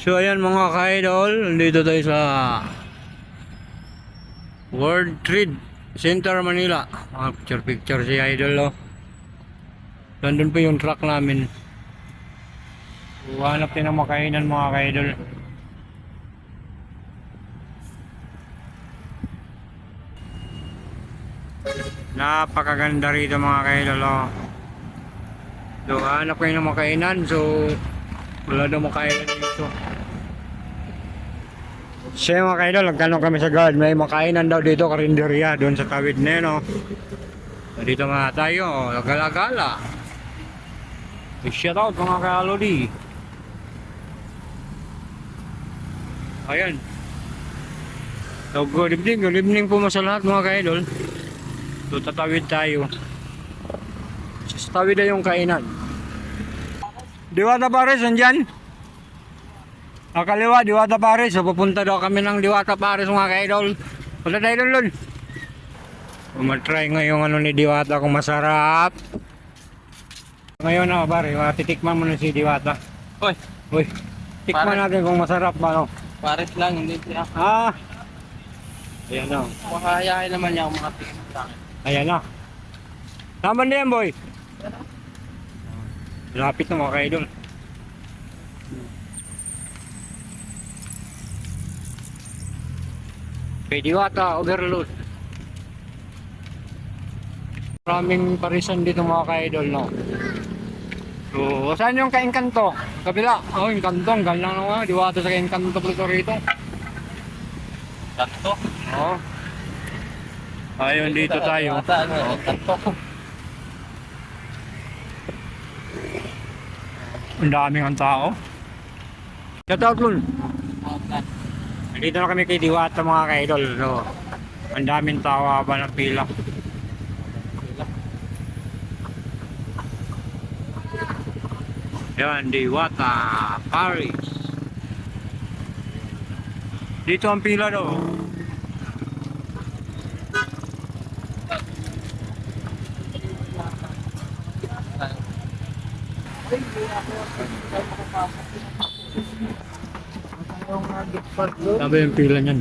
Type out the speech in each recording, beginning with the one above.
So ayan mga ka-idol, dito tayo sa World Trade Center Manila. Mga picture picture si idol oh. Nandun pa yung truck namin. Hanap din ng makainan mga ka-idol. Napakaganda rito mga ka-idol oh. So hanap kayo ng makainan. So wala daw makainan dito. Siya mga kaidol, nagtanong kami sa guard, may makainan daw dito, karinderya, doon sa tawid na yun, oh. Dito nga tayo, oh, gala-gala. Eh, Shout out mga kalodi. Ayan. So, good evening, good evening po sa lahat mga kaidol. So, tatawid tayo. Sa tawid na yung kainan. Diwata Pares, andyan? Nakaliwa, Diwata Pares. So, pupunta daw kami ng Diwata Pares mga ka-idol. Punta tayo doon, Lon. Umatry ngayong ano ni Diwata kung masarap. Ngayon na, pare, titikman mo na si Diwata. Oy, Uy, tikman Pare. natin kung masarap ba, no? pares lang, hindi siya. Ah! Ayan na. Makahayain naman niya ako makatingin sa akin. Ayan na. Tama na yan, boy. Lapit na mga ka-idol. Kay Diwata, overload. Maraming parisan dito mga ka-idol, no? So, saan yung kainkanto? Kabila. Oh, yung kanto. Ang galang naman. Diwata sa kainkanto po rito. Kanto. Oo. Ayun, dito tayo. Ata, ano, kanto. Ang daming ang tao. Shout out Lul. Nandito na kami kay Diwata mga ka-idol. So, ang daming tao haba ng pila. Yan, Diwata, Paris. Dito ang pila daw. Sabi yung pila niyan.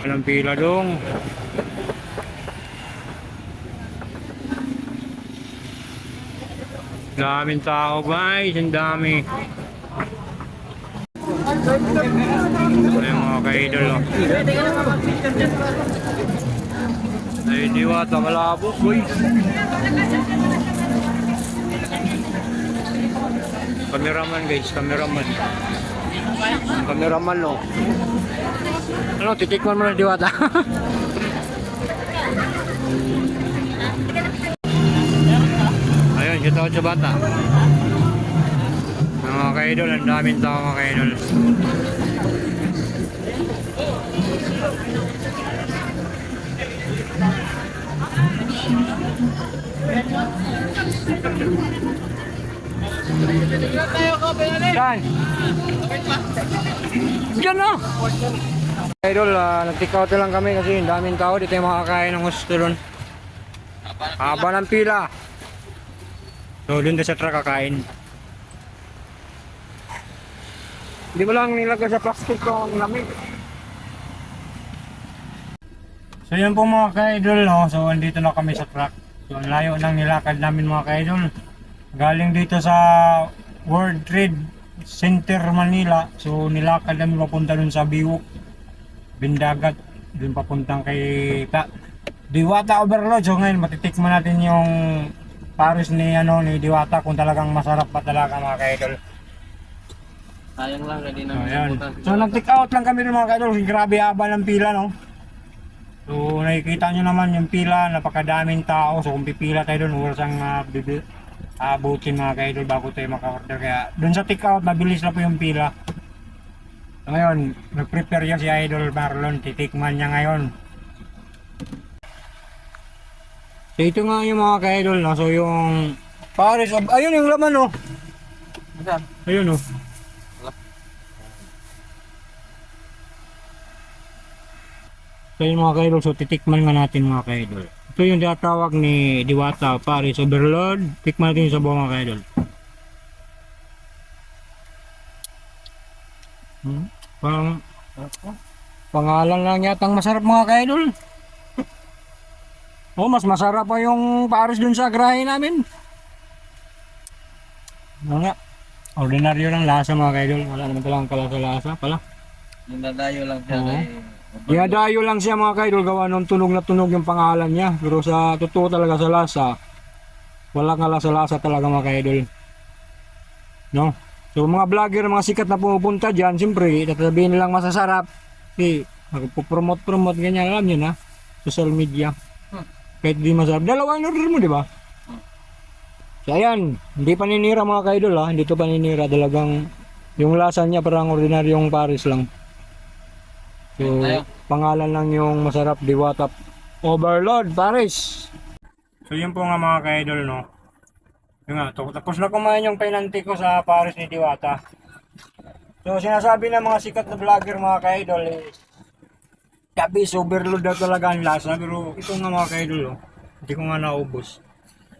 Walang pila dong. Daming tao guys, ang dami. Ay mga ka-idol oh. Ay diwata malabo boy. Cameraman guys, cameraman. Cameraman no. Ano, titikman mo na diwata. Ayun, out sa bata. Mga ka-idol, ang daming tao mga ka-idol. Saan? Diyan na! Idol, uh, nag-take out na lang kami kasi ang daming tao. Dito yung makakain ng gusto doon. Haba ng pila. So, doon na sa truck kakain. Hindi mo lang nilagay sa plastic ko ang lamig. So, yan po mga ka-idol, no? So, andito na kami sa truck. So, layo ng nilakad namin mga ka-idol. Galing dito sa World Trade Center Manila. So, nilakad namin papunta dun sa Biwok. Bindagat. Dun papuntang kay Ta Diwata Overload. So, ngayon matitikman natin yung Paris ni ano ni Diwata kung talagang masarap pa talaga mga ka-idol. Sayang lang, hindi So, ayan. nabutan. So, nag-take out lang kami ng mga ka-idol. Grabe haba ng pila, no? So, nakikita nyo naman yung pila, napakadaming tao. So, kung pipila tayo doon, oras ang uh, bibi, abutin mga ka-idol bago tayo maka-order. Kaya, doon sa take out, mabilis na po yung pila. So, ngayon, nag-prepare yan si Idol Marlon. Titikman niya ngayon. So, ito nga yung mga ka-idol, no? So, yung Paris of... Ayun yung laman, no? Ayun, no? So yun mga kaidol, so titikman nga natin mga kaidol. Ito yung tinatawag ni Diwata, Paris Overlord. Tikman natin yung sabaw mga kaidol. Hmm? Pang... Pangalan lang yatang masarap mga kaidol. Oh, mas masarap pa yung Paris dun sa grahe namin. Ano nga? Ordinaryo lang lasa mga kaidol. Wala naman talang kalasa-lasa pala. Nandadayo lang siya. Uh. Dinadayo lang siya mga ka-idol gawa nung tunog na tunog yung pangalan niya. Pero sa totoo talaga sa lasa, wala nga lasa-lasa talaga mga ka-idol. No? So mga vlogger, mga sikat na pumupunta dyan, siyempre, tatabihin nilang masasarap. Kasi magpo-promote-promote ganyan, alam nyo na, social media. Kahit di masarap. Dalawa yung order mo, di ba? So ayan, hindi paninira mga ka-idol ha, hindi to paninira, talagang yung lasa niya parang ordinaryong Paris lang. So, pangalan lang yung masarap Diwata Overlord Paris. So yun po nga mga ka-idol no. Yun nga, tapos na kumain yung penalty ko sa Paris ni Diwata. So sinasabi ng mga sikat na vlogger mga ka-idol eh, Kabis, overload daw talaga ang lasa. Pero ito nga mga ka-idol oh, hindi ko nga naubos.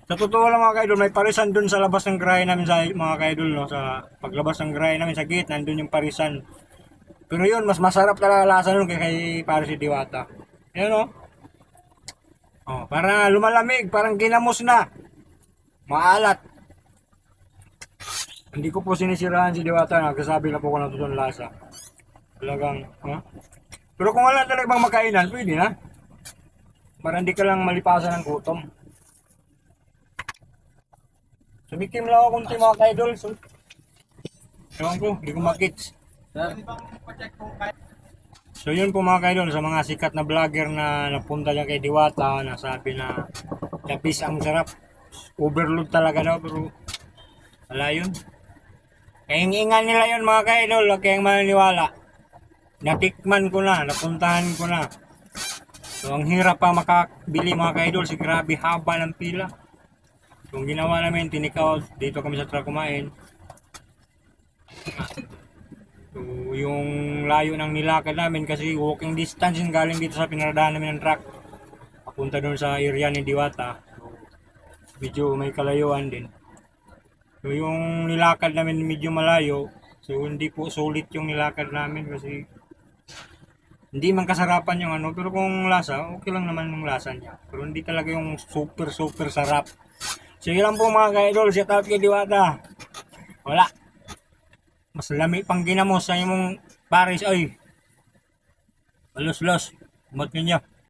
Sa totoo lang mga ka-idol, may parisan dun sa labas ng grahe namin sa mga ka-idol no. Sa paglabas ng grahe namin sa gate, nandun yung parisan. Pero yun, mas masarap talaga lasa nun kay, kay Paris ni Diwata. Yan o. Oh, para lumalamig, parang ginamos na. Maalat. Hindi ko po sinisirahan si Diwata, nagsasabi na po ko na ito lasa. Talagang, ha? Pero kung wala talaga bang makainan, pwede na. Para hindi ka lang malipasan ng gutom. Sumikim lang ako kunti mga ka-idol. So, ewan ko, hindi ko makits. Sir, So yun po mga kaidol sa mga sikat na vlogger na napunta dyan kay Diwata na sabi na lapis ang sarap. Overload talaga daw pero wala yun. Kaingingan nila yun mga kaidol, huwag kayong maniniwala. Natikman ko na, napuntahan ko na. So ang hirap pa makabili mga kaidol, si grabe haba ng pila. So ang ginawa namin, tinikaw, dito kami sa truck kumain. So, yung layo ng nilakad namin kasi walking distance yung galing dito sa pinaradahan namin ng truck. Papunta doon sa area ni Diwata. So, medyo may kalayuan din. So, yung nilakad namin medyo malayo. So, hindi po sulit yung nilakad namin kasi hindi man kasarapan yung ano. Pero kung lasa, okay lang naman yung lasa niya. Pero hindi talaga yung super super sarap. Yun lang po mga ka-idol. Shout out kay Diwata. Wala mas lami pang ginamos sa imong pares ay. Alos-los. Umot ninyo.